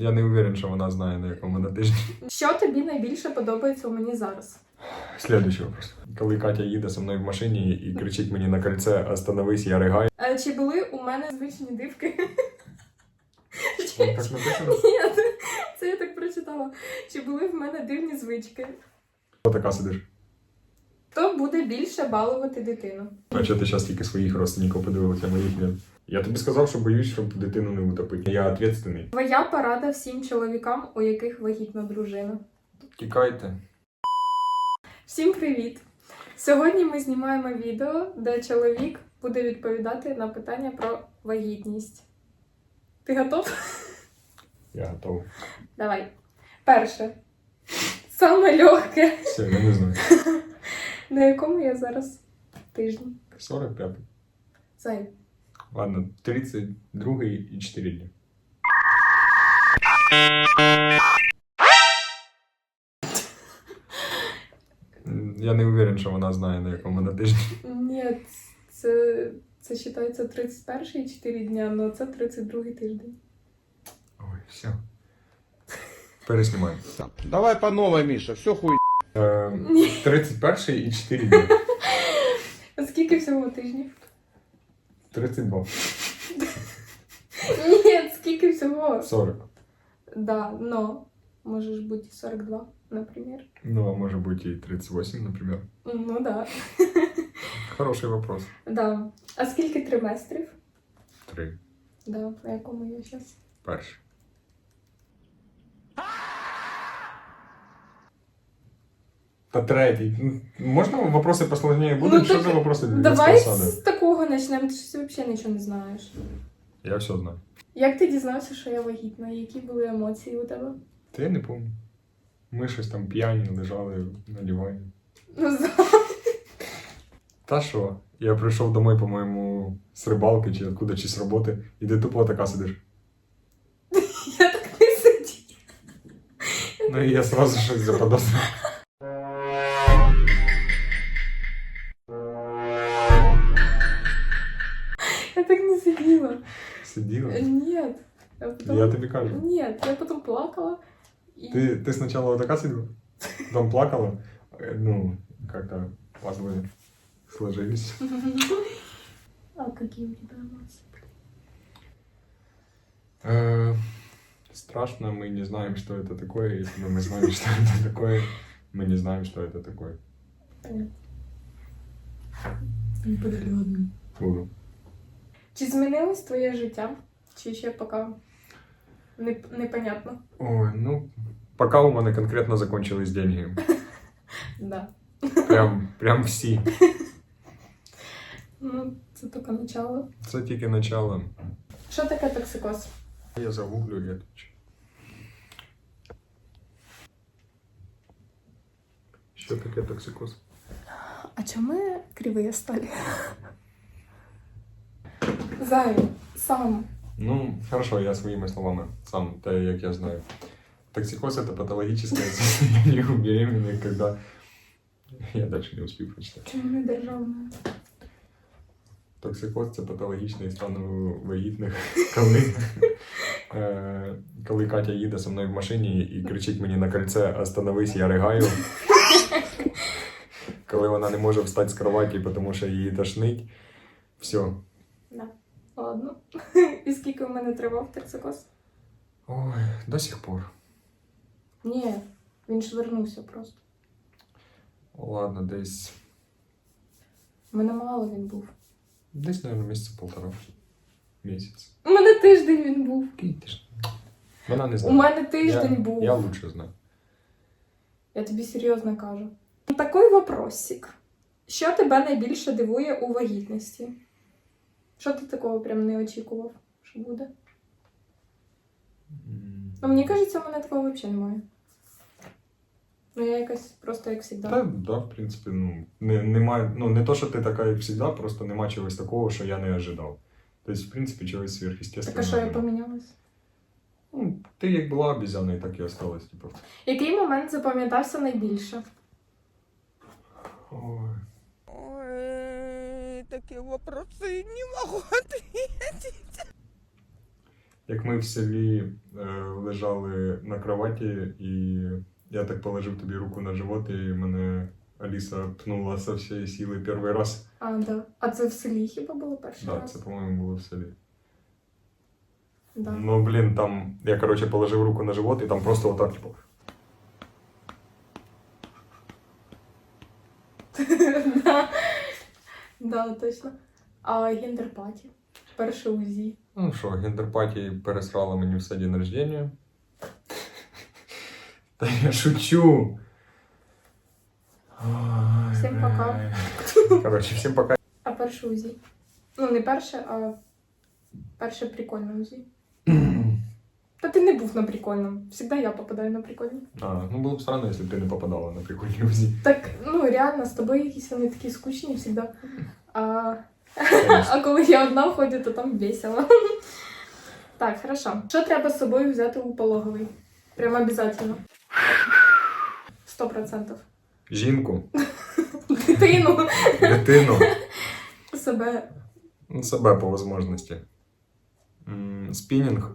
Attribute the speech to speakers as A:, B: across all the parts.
A: Я не уверен, що вона знає, на якому на тижні.
B: Що тобі найбільше подобається у мені зараз?
A: Слідуючий вопрос. Коли Катя їде зі мною в машині і кричить мені на кольце Остановись, я ригаю.
B: Е, Чи були у мене звичні дивки?
A: О, Так написано?
B: Ні, це я так прочитала. Чи були в мене дивні звички?
A: Хто така сидиш?
B: Хто буде більше балувати дитину?
A: А чого ти зараз тільки своїх родственників подивилася, моїх ні? Я тобі сказав, що боюсь, щоб дитину не утопити. Я відповідальний.
B: Твоя порада всім чоловікам, у яких вагітна дружина.
A: Тікайте.
B: Всім привіт! Сьогодні ми знімаємо відео, де чоловік буде відповідати на питання про вагітність. Ти готов?
A: Я готовий.
B: Давай. Перше. Саме легке.
A: Все, я не знаю.
B: На якому я зараз тижні?
A: 45.
B: Зай.
A: Ладно, 32 і 4 дні. Я не уверен, що вона знає, на якому на тижні.
B: Ні, це, це вважається 31 і 4 дня, але це 32 тиждень.
A: Ой, все. Переснімаємо.
C: Давай по новой, Миша, все хуй.
A: Е, 31 і 4 дні.
B: А скільки всього тижнів?
A: 32.
B: Ні, скільки всього?
A: 40.
B: Да, но може ж бути 42, наприклад.
A: Ну, а може бути і 38, наприклад.
B: Ну да.
A: Хороший вопрос.
B: да. А скільки триместрів?
A: Три.
B: Да, на якому я зараз?
A: Перший. Та третій. Ну, Можна вопроси посложнее будуть?
B: Ну,
A: Що
B: так
A: за вопроси для
B: Давай з такого почнемо, ти ж взагалі нічого не знаєш.
A: Я все знаю.
B: Як ти дізнався, що я вагітна? Які були емоції у тебе?
A: Та я не пам'ятаю. Ми щось там п'яні лежали на дивані.
B: Ну, за-
A: Та що? Я прийшов домой, по-моєму, з рибалки чи откуда чи з роботи, і ти тупо така сидиш.
B: я так не сидів.
A: Ну і я сразу щось заподозрив.
B: сиділа.
A: Сиділа.
B: Ні. А потом...
A: Я тобі кажу.
B: Нет, я потом плакала. И...
A: Ты, ты сначала вот такая сидела, потом плакала, э, ну, как-то пазлы сложились.
B: А какие у тебя эмоции?
A: Э, Страшно, мы не знаем, что это такое. Если бы мы знали, что это такое, мы не знаем, что это такое.
B: Понятно. Не подглядно.
A: Буду.
B: Чи змінилось твоє життя? Чи ще поки не, непонятно?
A: Ой, ну, пока у мене конкретно закончились деньги.
B: Да.
A: Прям, прям всі.
B: Ну, це тільки начало.
A: Це тільки начало.
B: Що таке токсикоз?
A: Я загуглю і отвечу. Що таке токсикоз?
B: А чому ми криві стали? Заю, сам.
A: Ну, хорошо, я своими словами, сам, те, як я знаю. Токсикоз – это патологическое состояние у беременных, когда... Я дальше не успів прочитати.
B: Чому не державна?
A: Токсикоз – це патологічний стан у вагітних, коли, е, коли Катя їде зі мною в машині і кричить мені на кольце «Остановись, я ригаю». Коли вона не може встати з кроваті, тому що її тошнить. Все.
B: Да. Ладно. І скільки у мене тривав токсикоз?
A: Ой, до сих пор.
B: Ні, він ж вернувся просто.
A: Ладно, десь
B: У мене мало він був.
A: Десь, наверное, місяця полтора. Місяць.
B: У мене тиждень він був.
A: Який ти ж? Вона не знає.
B: У мене тиждень
A: я,
B: був.
A: Я лучше знаю.
B: Я тобі серйозно кажу. Такий вопросик. Що тебе найбільше дивує у вагітності? Що ти такого прям не очікував, що буде? Ну, мені кажеться, у мене такого взагалі немає. Ну, я якась просто як завжди.
A: Та, да, в принципі, ну, не, немає, ну, не то, що ти така, як завжди, просто нема чогось такого, що я не ожидав. Тобто, в принципі, чогось
B: Так а що я помінялась?
A: Ну, ти як була обізяною, так і осталась, типу.
B: Який момент запам'ятався найбільше?
A: Ой.
C: Ой, такие вопросы не могу ответить.
A: як ми в селі е, лежали на кроваті, і я так положив тобі руку на живот, і мене Аліса пнула со всієї сили перший раз.
B: А, да. А це в селі хіба було перший
A: Так,
B: раз?
A: це, по-моєму, було в селі.
B: Да.
A: Ну, блін, там я, коротше, положив руку на живот, і там просто отак, типу.
B: да. Да, точно. А гендерпаті. Перше УЗІ.
A: Ну що, гендерпатії пересрала мені все день рождения. Та я шучу. Ой,
B: Всім пока.
A: бля. Коротше, всім пока.
B: А перше УЗІ. Ну, не перше, а перше прикольне УЗІ. Та ти не був на прикольному. Всегда я попадаю на прикольні.
A: А, ну було б странно, якщо б ти не попадала на прикольні УЗІ.
B: Так, ну реально, з тобою якісь вони такі скучні всегда. А, а коли я одна ходжу, то там весело. Так, хорошо. Що треба з собою взяти у пологовий? Прям обязательно. Сто процентів.
A: Жінку,
B: Дитину.
A: дитину,
B: Себе.
A: ну, себе по можливості. М, Спінінг.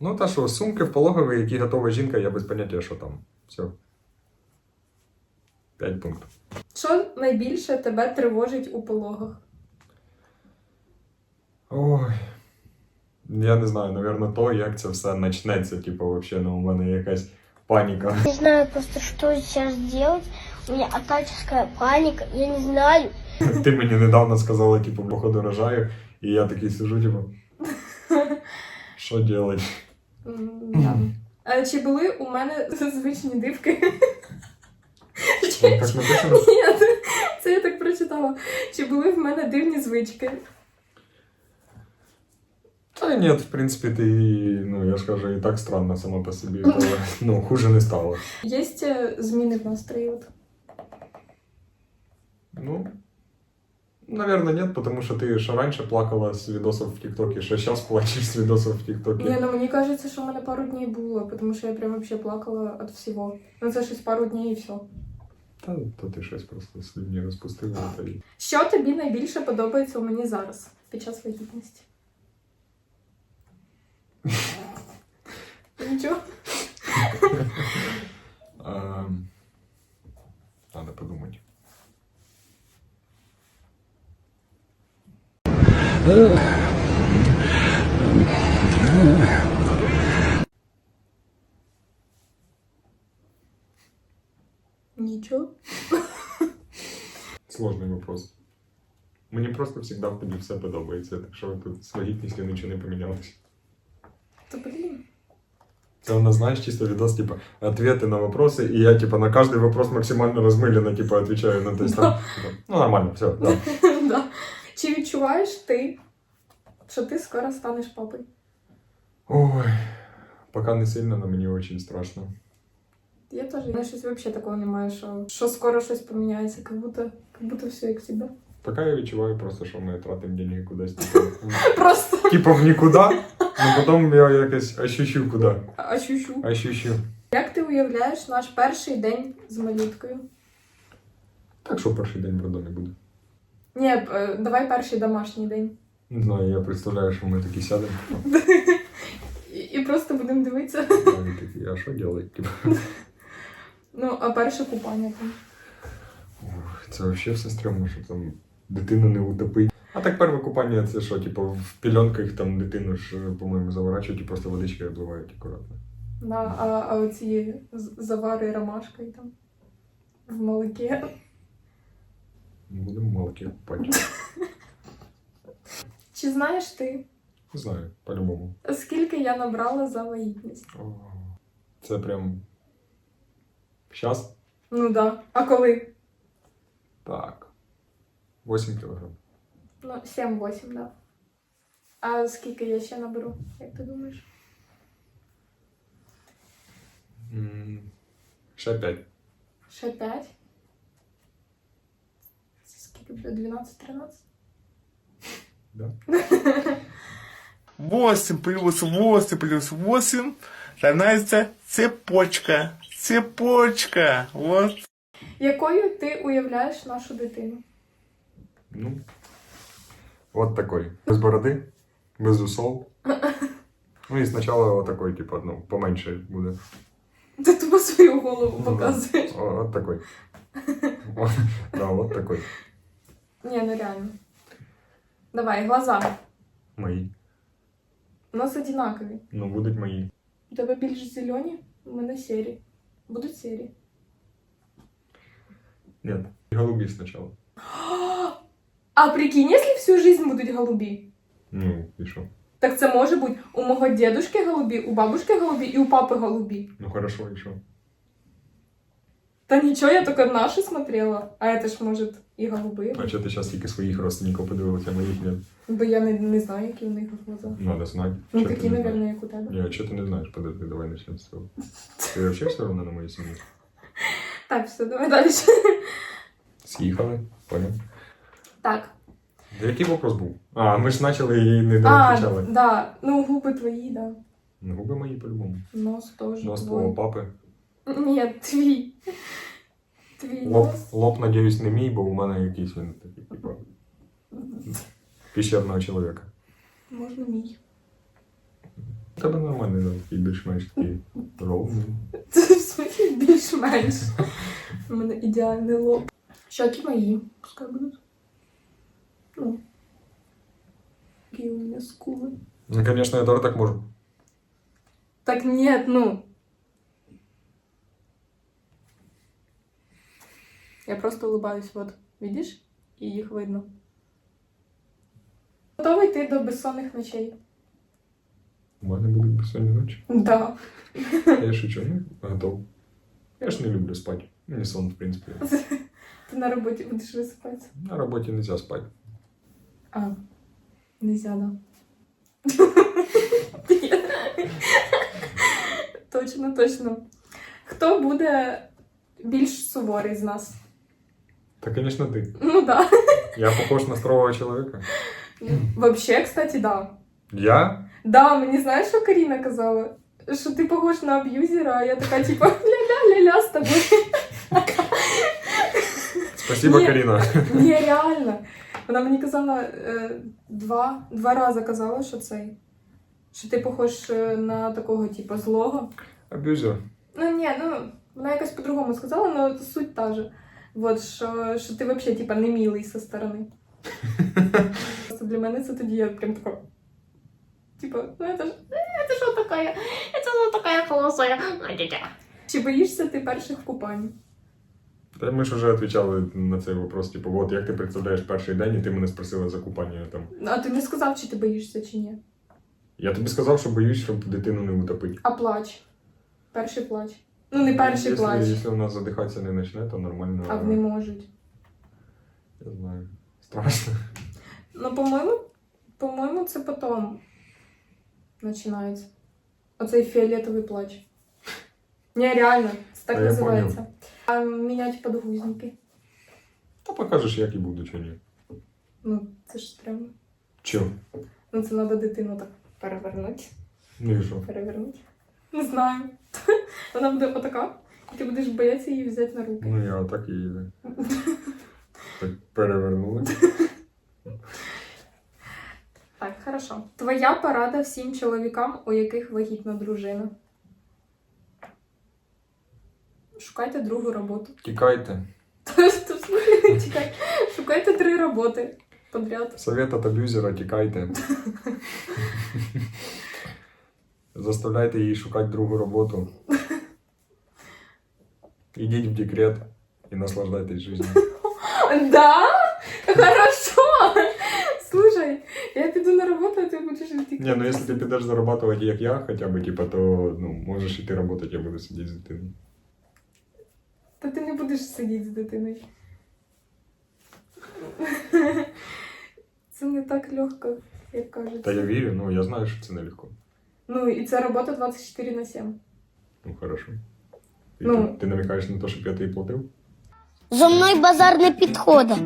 A: Ну, та що, сумки в пологовий, які готова жінка, я без поняття, що там. Все. П'ять пунктів.
B: Що найбільше тебе тривожить у пологах?
A: Ой. Я не знаю, напевно, то, як це все почнеться. Типу, взагалі, ну, у мене якась паніка.
D: Не знаю просто, что сейчас делать. У меня атаческая паника. Я не знаю.
A: Ти мені недавно сказала, типу, походу рожаю, і я такий сижу, типу. Що робити?
B: Чи були у мене звичні дивки? Чи-
A: Так написано?
B: Ні, це я так прочитала. Чи були в мене дивні звички?
A: Та ні, в принципі, ти, ну, я ж кажу, і так странно сама по собі, але ну, хуже не стало.
B: Є е, зміни в настрої?
A: Ну, наверное, нет, потому что ты же раньше плакала с видосов в ТикТоке, что сейчас плачешь с видосов в ТикТоке.
B: Ні, ну мені кажеться, що в мене пару днів було, тому що я прям вообще плакала від всього. Ну це щось пару днів і все.
A: Та, то ти щось просто слюні розпустила. Та й...
B: Що тобі найбільше подобається у мені зараз під час вагітності? Нічого.
A: Ем, Надо подумать.
B: Нічого.
A: Сложний вопрос. Мені просто завжди в тобі все подобається, так що тут з вагітністю нічого не помінялось.
B: То блін.
A: Це у нас, знаєш, чисто відос, типа, ответы на вопросы, и я, типа, на каждый вопрос максимально размыленно, типа, отвечаю, ну, то есть там, типа, ну, нормально, все, да.
B: да. Чи відчуваєш ти, що ти скоро станеш папою?
A: Ой, пока не сильно, но мені очень страшно.
B: Я теж. Мене щось взагалі такого немає, що, що скоро щось поміняється, як будто, як будто все як завжди.
A: Пока я відчуваю просто, що ми тратимо деньги кудись, типу,
B: Просто
A: типу в нікуди, но потім я якось ощущу куди.
B: ощущу.
A: Ощущу.
B: Як ти уявляєш наш перший день з малюткою?
A: Так що перший день в роддомі буде.
B: Ні, е, давай перший домашній день.
A: Не знаю, я представляю, що ми такі сядемо,
B: І, і просто будемо дивитися.
A: типу, а що робити?
B: Ну, а перше купання там.
A: Це взагалі все стрьомно, що там дитину не утопить. А так перше купання це що, типу, в пільонках там дитину ж, по-моєму, заворачують і просто водичкою обливають акуратно.
B: Да, а, а оці з- завари ромашка і там в молокі.
A: Будемо молоки купати.
B: Чи знаєш ти,
A: Не знаю, по-любому.
B: скільки я набрала за вагітність?
A: О, Це прям. Щас?
B: Ну да. А коли?
A: Так. 8 кілограм.
B: Ну, 7-8, да. А скільки я ще наберу, як ти думаєш?
A: М, Ще 5.
B: Ще 5? Це скільки буде? 12-13?
A: Да?
E: 8 плюс 8 плюс 8 равняется цепочка. Цепочка. Вот.
B: Якою ти уявляєш нашу дитину?
A: Ну. От такой. Без бороди. Без усол. Ну і спочатку отакой, типу, ну, поменше буде.
B: Ти тупо свою голову показуєш.
A: О, от такой. О, Да, от такой.
B: Ні, ну реально. Давай, глаза.
A: Мої.
B: У нас одинакові.
A: Ну, будуть мої.
B: У тебе більш зелені, у мене сірі. Будуть сірі.
A: Ні. Голубі спочатку.
B: А прикинь, якщо всю жизнь будуть голубі?
A: Ну, і що?
B: Так це може бути у мого дедушки голубі, у бабушки голубі і у папи голубі.
A: Ну хорошо, і що?
B: Та нічого, я тільки наші смотрела, а это ж може і голуби.
A: А чого ти зараз тільки своїх родственників подивилася, моїх ні?
B: Бо я не, не знаю, які у них глаза.
A: Надо знати.
B: Ну
A: Чого ти
B: такі,
A: не знаєш?
B: мабуть, як у тебе.
A: Ні, а чого ти не знаєш? Подожди, давай почнемо з цього. Ти взагалі все одно на моїй сім'ї?
B: Так, все, давай далі.
A: З'їхали, понял.
B: Так.
A: Да який вопрос був? А, ми ж почали і не
B: А,
A: доключали.
B: да. Ну, губи твої, да.
A: Ну, губи мої по-любому.
B: Нос теж.
A: Нос твого папи.
B: Ні, твій. Твій
A: Лоб,
B: нос.
A: лоб, надіюсь, не мій, бо у мене якийсь він такий, типу, піщерного чоловіка.
B: Можна мій.
A: У тебе нормальний, да, такий більш-менш такий ровний.
B: Це в смислі більш-менш. У мене ідеальний лоб. Щоки мої. Пускай будуть. Ну. Які у мене скули.
A: Ну, звісно, я теж так можу.
B: Так нет, ну. Я просто улыбаюсь, вот. Видишь? И их видно. Готовий йти до безсонних ночей?
A: У мене будуть безсонні ночі.
B: Да.
A: Я шучу, ну, готов. Я ж не люблю спати. Мені сон, в принципі.
B: Ти на роботі будеш висипатися?
A: На роботі не можна спати.
B: А, нельзя, да. точно, точно. Хто буде більш суворий з нас?
A: Та, звісно, ти.
B: Ну да.
A: Я похож на строгого чоловіка.
B: Вообще, кстати, да.
A: Я?
B: Да, мені знаєш, що Каріна казала? Що ти похож на аб'юзера, а я така, типа, ля-ля-ля-ля з тобою.
A: Спасибо,
B: Ні.
A: Каріна.
B: Ні, реально. Вона мені казала е, два, два рази казала, що цей. Що ти похож е, на такого, типу, злого.
A: Аб'юзер.
B: Ну ні, ну вона якось по-другому сказала, але суть та же. Вот, що, що ти взагалі, типа, не милий со сторони. Просто для мене це тоді я прям така. Типа, ну это ж,
D: Это что такое? Это что такая холосая?
B: чи боїшся ти перших купань?
A: Та ми ж вже відповідали на цей вопрос, типу, от як ти представляєш перший день, і ти мене спросила за купання там.
B: Ну, А ти не сказав, чи ти боїшся, чи ні.
A: Я тобі сказав, що боюсь, щоб дитину не утопити.
B: А плач. Перший плач. Ну, не перший
A: якщо,
B: плач,
A: Якщо у нас задихатися не почне, то нормально.
B: а вони можуть.
A: Я знаю. Страшно.
B: Ну, по-моєму, по-моєму, це потім починається. Оцей фіолетовий плач. Ні, реально, це так
A: Та я
B: називається. А міняти подгузники.
A: Та покажеш, як і буду, чи ні.
B: Ну, це ж стрімно.
A: Чо?
B: Ну, це треба дитину так перевернути.
A: Ну і що?
B: Перевернути. Не знаю. Вона буде отака, і ти будеш боятися її взяти на руки.
A: Ну я отак і так перевернули.
B: Так, хорошо. Твоя порада всім чоловікам, у яких вагітна дружина. Шукайте другу роботу.
A: Тікайте.
B: Чекай. Шукайте три роботи подряд.
A: Совет от аб'юзера, тікайте. Заставляйте її шукати другу роботу. Ідіть в декрет і наслаждайтесь життю.
B: Да? Хорошо! Слушай, я піду на роботу, а ти будеш йти.
A: Не, ну якщо ти підеш зарабатувати, як я, хоча б, типа, то ну, можеш іти працювати, я буду сидіти з дитиною.
B: Та ти не будеш сидіти з дитиною. Це не так легко, як кажуть.
A: Та я вірю, ну я знаю, що це нелегко.
B: Ну, і це робота 24 на 7.
A: Ну, хорошо. І
B: Ну.
A: ти, ти намікаєш на те, щоб я тобі платив?
D: За мною базар не підходить.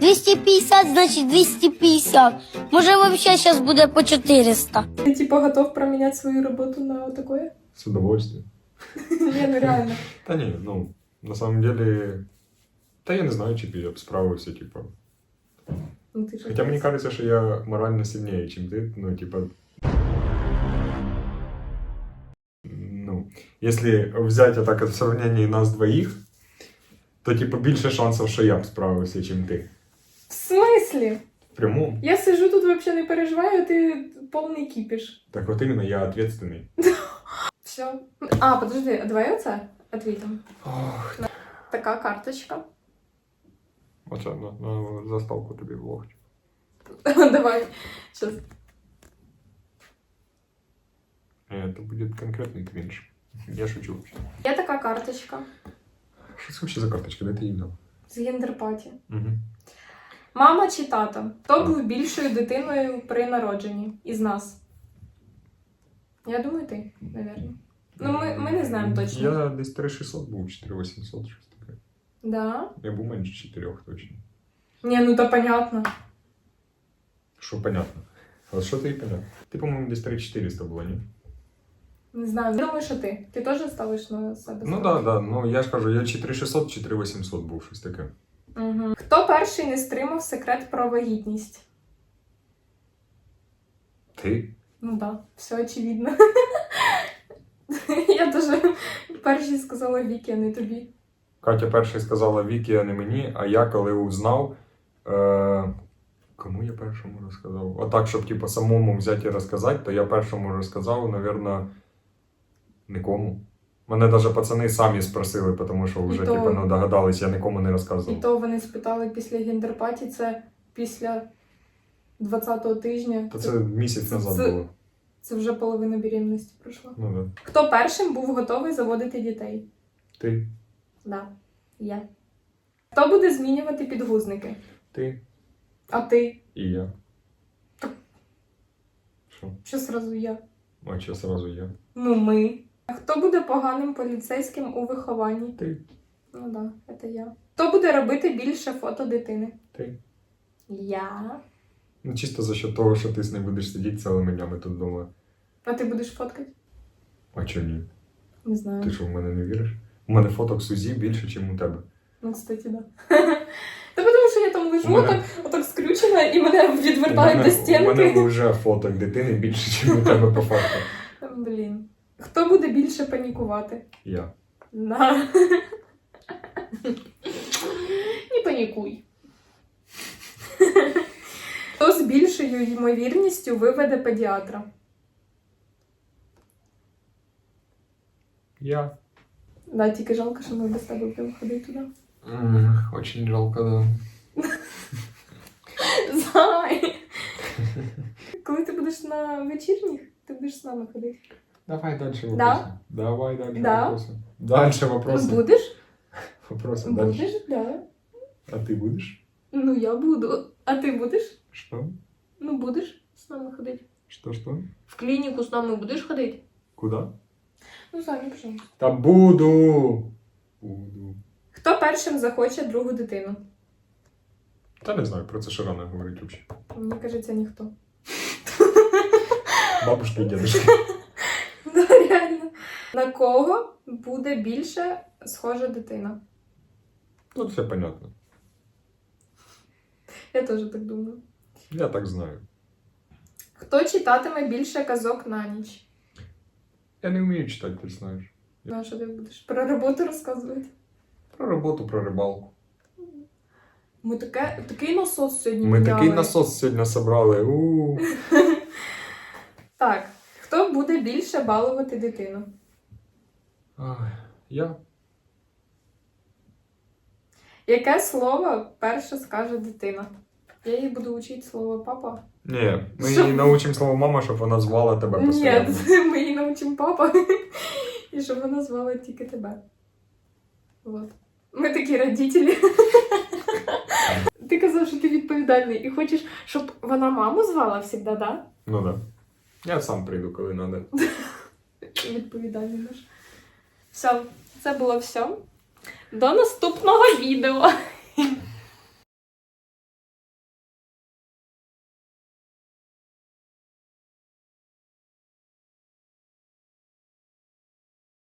D: 250, значить 250. Може, взагалі зараз буде по 400.
B: Ти типа готов проміняти свою роботу на такое?
A: З удовольствием.
B: Ні, ну реально.
A: Та ні, ну, на самом деле, та я не знаю, чи б я б справився, типа.
B: Ну, ти ж
A: Хоча мені кажеться, що я морально сильніше, ніж ти. Ну, типа. Если взять так в сравнении нас двоих, то типа більше шансів, що я б справився, чим ти.
B: В смислі?
A: В прямому.
B: Я сижу тут вообще не переживаю, а ти повний кіпіш.
A: Так от іменно я ответственний.
B: Все. А, подожди, а давай оце отвітимо.
A: Ох,
B: Така карточка.
A: оце на заставку тобі в локті.
B: Давай. Сейчас.
A: Е, Це буде конкретний крінж. Я шучу.
B: Є така карточка
A: Що це взагалі за карточка? Де ти її взяв?
B: з гендерпаті.
A: Угу.
B: Мама чи тато? Хто був більшою дитиною при народженні із нас? Я думаю, ти, напевно. Ну, ми, ми не знаємо точно.
A: Я десь 3600 був, 4800, щось таке.
B: Да?
A: Я був менше 4 точно.
B: Ні, ну то понятно.
A: Що понятно. А що тобі понятно? Ти, по-моєму, десь 3400 було, ні?
B: Не знаю. Думаю, що ти. Ти теж ставиш на себе.
A: Ну так, да, да. Ну я ж кажу, я 4600, 4800 був, щось таке.
B: Угу. Хто перший не стримав секрет про вагітність?
A: Ти?
B: Ну да, все очевидно. Я теж перший сказала Вікі, а не тобі.
A: Катя перший сказала Вікі, а не мені, а я коли узнав. Е... Кому я першому розказав? Отак, щоб типу, самому взяти і розказати, то я першому розказав, напевно, нікому. Мене навіть пацани самі спросили, тому що вже
B: І то-
A: типу, ну, догадались, я нікому не
B: І
A: розказував.
B: то вони спитали після гендерпаті, це після 20-го тижня.
A: Та це місяць назад
B: це-
A: було.
B: Це вже половина беременності пройшла.
A: Ну да.
B: Хто першим був готовий заводити дітей?
A: Ти.
B: Да, я. Хто буде змінювати підгузники?
A: Ти
B: А ти?
A: і я. Що?
B: Що зразу я?
A: А що сразу я?
B: Ну, ми. Хто буде поганим поліцейським у вихованні?
A: Ти.
B: Ну да, це я. Хто буде робити більше фото дитини?
A: Ти.
B: Я.
A: Ну, чисто за счет того, що ти з ним будеш сидіти цілими днями тут вдома.
B: А ти будеш фоткати?
A: А чого ні?
B: Не знаю.
A: Ти що в мене не віриш? У мене фоток Сузі більше, ніж у тебе.
B: Ну, кстати, да. Та тому що я там лежу,
A: мене-
B: отак, отак скрючена, і мене відвертають до
A: у мене
B: стінки.
A: вже фоток дитини більше, ніж у тебе по факту.
B: Блін. Хто буде більше панікувати?
A: Я.
B: Да. Не панікуй. Хто з більшою ймовірністю виведе педіатра?
A: Я.
B: Да, тільки жалко, що ми без тебе будемо ходити туди.
A: Очень жалко, да.
B: Зай! Коли ти будеш на вечірніх, ти будеш з нами ходити.
A: Давай дальше вопросы.
B: Да?
A: Давай дальше
B: Да?
A: вопросы. Дальше
B: Ну,
A: вопросы.
B: будеш?
A: Вопросы дальше.
B: Будеш, да.
A: А ты будешь?
B: Ну, я буду. А ти будеш?
A: Что?
B: Ну, будеш з нами ходити.
A: Что, что?
B: В клініку з нами будеш ходити?
A: Куда?
B: Ну, самі, пожалуйста.
A: Та буду. Буду.
B: Хто першим захоче другу дитину?
A: Та не знаю, про це ще рано говорити взагалі.
B: Мені кажеться, ніхто.
A: Бабушки і дедушки.
B: На кого буде більше схожа дитина?
A: Тут все понятно.
B: Я теж так думаю.
A: Я так знаю.
B: Хто читатиме більше казок на ніч?
A: Я не вмію читати, ти знаєш.
B: Ну, а що ти будеш про роботу розказувати?
A: Про роботу, про рибалку.
B: Ми таке, такий насос сьогодні
A: Ми
B: міняли.
A: такий насос сьогодні собрали. У
B: Так. Хто буде більше балувати дитину?
A: Я.
B: Яке слово перше скаже дитина? Я їй буду вчити слово папа.
A: Ні, ми її научимо слово мама, щоб вона звала тебе постійно.
B: Ні, ми їй навчимо папа. І щоб вона звала тільки тебе. Вот. Ми такі родителі. Ти казав, що ти відповідальний і хочеш, щоб вона маму звала завжди, да?
A: Ну да. Я сам прийду, коли треба.
B: Відповідальний наш. Все, це було все. До наступного відео.